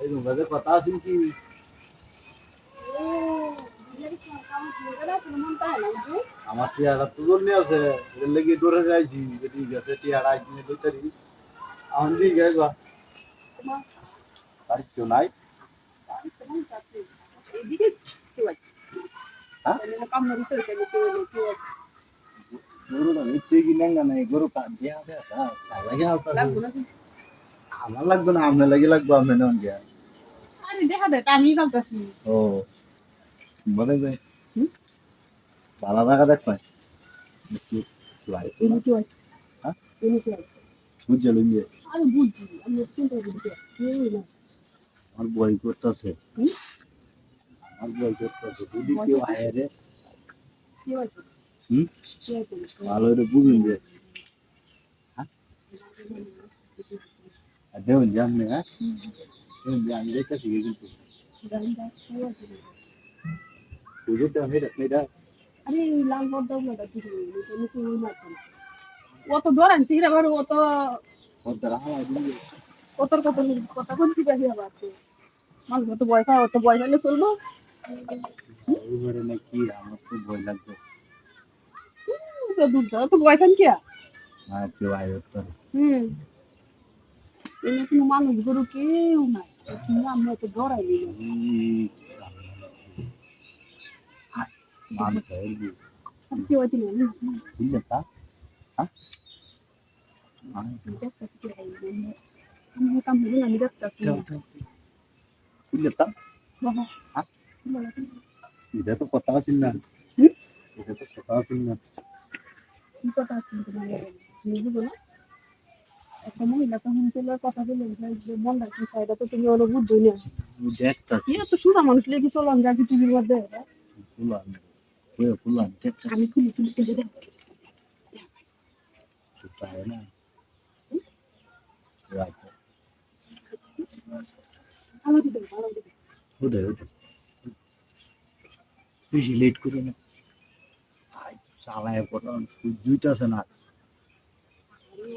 এই তোমাদের কথা আছে কি আমার টিয়াটা তো জন্য আছে এর লেগে ডরে যাইছি যে ঠিক আছে টিয়াটা একদিনে দুই তারিখ আমার দিকে গেছে তারিখ কেউ নাই গরুটা নিচ্ছে কি নেঙ্গা নাই গরু কান দিয়া দেয় লাগে আমার লাগবে না আপনার লাগে লাগবে আপনি নেন গিয়া আরে দেখা দেখ আমি ও বলে যে ভালো দেখছেন এনে হ্যাঁ? বুঝছে লইয়ে আমি বুঝছি আমি চিন্তা করছি কেউ বই করতেছে? আমার বই করতেছে। যদি কেউ আয় রে। হুম? ভালো করে বুঝুন যে। হ্যাঁ? আর দেখুন যে হ্যাঁ? আমি দেখতেছি কিন্তু বুঝতে আমি এটা আরে লাল পর্দা গুলো কি নিচে ওই মারছে না ও তো ডরান তীর আবার ও তো পদ্মার হাওয়া দিয়ে কত কত কথা কোন কি বেশি আবার মানুষ তো বয়স হয় অত বয়স হলে চলবো ওইবারে না কি আমার তো ভয় লাগবে তো দুধ তো বয়স কি আর কেউ আয় উত্তর হুম এনে কোনো মানুষ গরু কেউ নাই তুমি আমরা তো ডরাই নিলাম মানুষ হয়ে গিয়ে আর কি হয়েছে না বুঝলে তা হ্যাঁ দেখতেছি কি হয় আমি কাম একটা মহিলা তখন তোমার কথা বলে যে মন রাখি সাইডা তো তুমি ওরা বুঝছ না। দেখতাছি। ইয়ে তো সুরা মানুষ লেগে চলাম যা কি টিভির মধ্যে ফুলান ওই ফুলান দেখতাছি। আমি খুলি খুলি খুলি দেখ। সেটা হয় না। রাইট আমার দিতে আমার দিতে ওদের ওদের বেশি লেট করে না। চালায় দুইটা আছে না।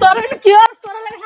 তোর কি তোর লাগে